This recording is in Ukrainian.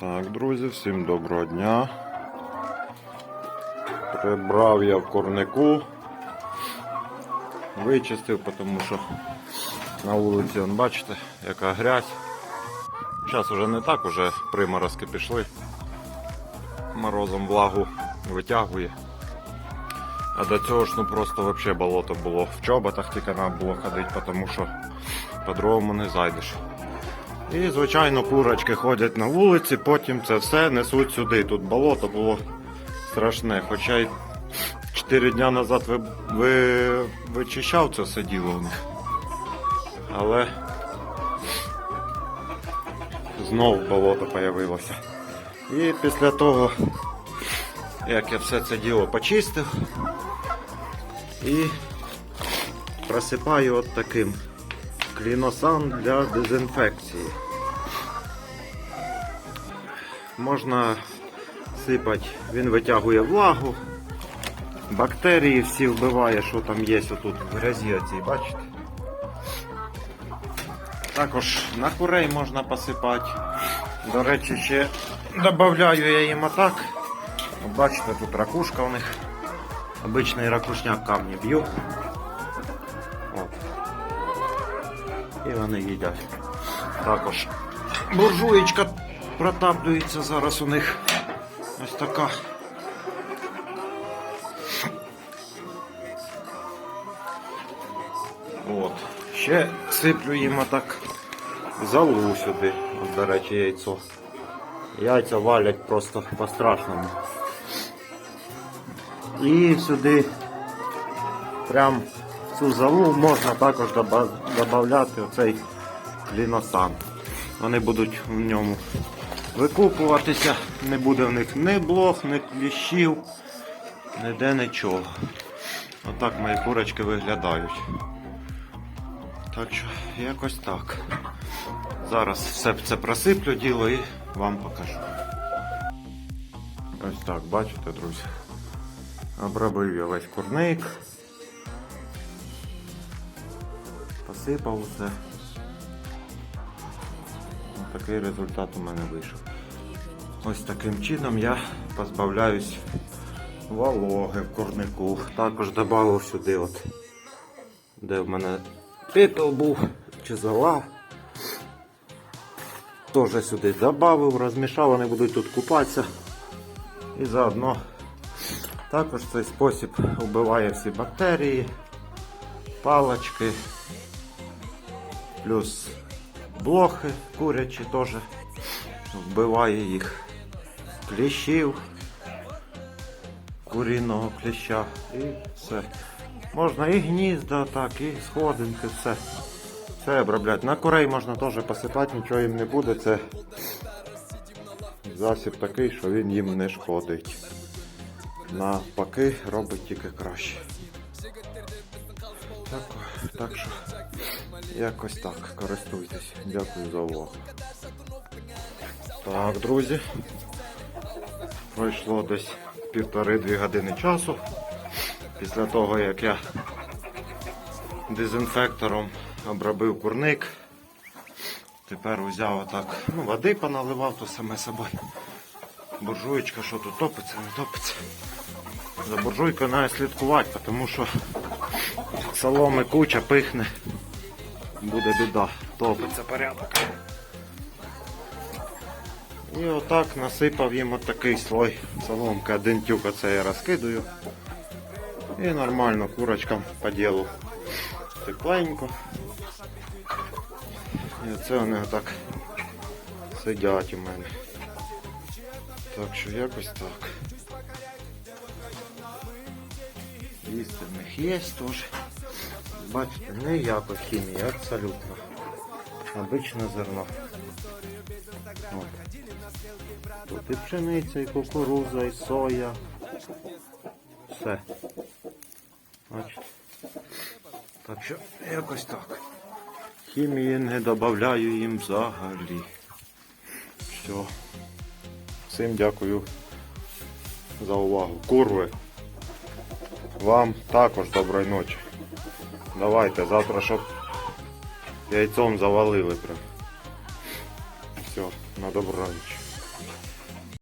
Так, друзі, всім доброго дня. Прибрав я в корнику. Вичистив, тому що на вулиці, вон, бачите, яка грязь. Зараз вже не так, уже приморозки пішли. Морозом влагу витягує. А до цього ж ну просто вообще болото було. В чоботах тільки треба було ходити, тому що по-другому не зайдеш. І, звичайно, курочки ходять на вулиці, потім це все несуть сюди. Тут болото було страшне. Хоча й 4 дня назад ви, ви, вичищав це все діло. Але знов болото появилося. І після того, як я все це діло почистив і просипаю от таким кліносан для дезінфекції. Можна сипати, він витягує влагу, бактерії всі вбиває, що там є отут в грязі оцій, бачите? Також на курей можна посипати. До речі, ще додаю я їм отак. Бачите, тут ракушка у них. Обичний ракушняк камні б'ю. І вони їдять. Також буржуєчка протаплюється зараз у них. Ось така. От. Ще сиплю їм отак залу сюди. От, до речі, яйцо. Яйця валять просто по-страшному. І сюди прям цю залу можна також додати оцей ліносан. Вони будуть в ньому викупуватися, не буде в них ні блох, ні кліщів, ніде нічого. Отак мої курочки виглядають. Так що якось так. Зараз все це просиплю діло і вам покажу. Ось так, бачите, друзі. Обробив я весь курник. Посипав усе. Такий результат у мене вийшов. Ось таким чином я позбавляюсь вологи в курнику. Також додав сюди, от, де в мене пепел був чи зола. Теж сюди додав, розмішав, вони будуть тут купатися. І заодно також цей спосіб вбиває всі бактерії, палочки, плюс блохи курячі теж вбиває їх кліщів, куріного кліща і все. Можна і гнізда, так, і сходинки, все. Все обробляти. На курей можна теж посипати, нічого їм не буде. Це засіб такий, що він їм не шкодить. Навпаки, робить тільки краще. Так, так що якось так. Користуйтесь. Дякую за увагу. Так, друзі. Пройшло десь півтори-дві години часу. Після того, як я дезінфектором обробив курник. Тепер взяв отак, ну, води поналивав, то саме собою. Буржуєчка, що тут топиться, не топиться. За буржуйкою треба слідкувати, тому що соломи куча пихне. Буде біда, топиться порядок. І отак насипав їм отакий слой соломки. Один тюк оце я розкидаю. І нормально курочкам по ділу. Тепленько. І оце вони отак сидять у мене. Так що якось так. Їсти в них є теж. Бачите, ніякої хімії, абсолютно. Обичне зерно. От. Тут і пшениця, і кукуруза, і соя. Все. Бачите. Так що якось так. Хімії не додаю їм взагалі. Все. Всім дякую за увагу. Курви. Вам також доброї ночі. Давайте завтра, щоб яйцом завалили прям. Все, на добраніч.